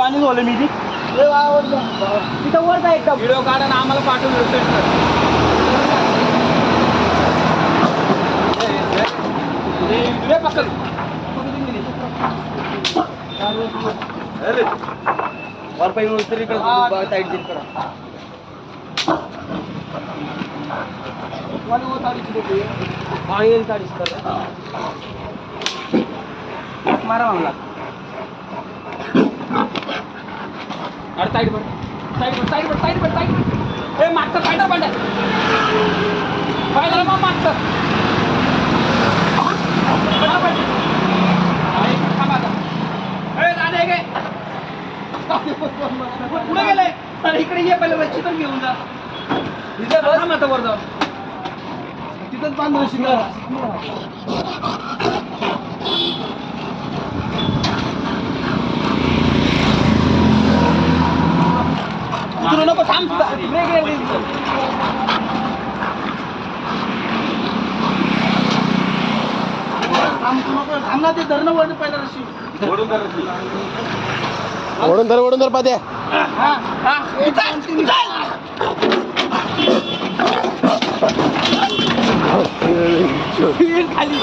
आणि झालं मी ती तिथं वर जा एकदम. व्हिडिओ काढा आणि आम्हाला पाठवून send कर. पकड. वर पाहिजे उतरी इकडे साईड करा. पाणी करा मारा मामला अरे साईड वर. साईड वर साईड वर साईड वर साईड वर. ए मागचं पाहिजे पाहिजे पाहिजे मग मागचं. पाहिलं हे घे. पुढे गेले. अरे इकडे ये पहिले वरची तर घेऊन जा. थांब आता वर जाऊ तिथंच बांधलं शिंगा. उतरू नको थांब ब्रेक आहे इथं. थांब तू नको थांब ना ते धरणं वर पहिला रशी ओढून धर ओढून धर पाद्या हा हा खाली.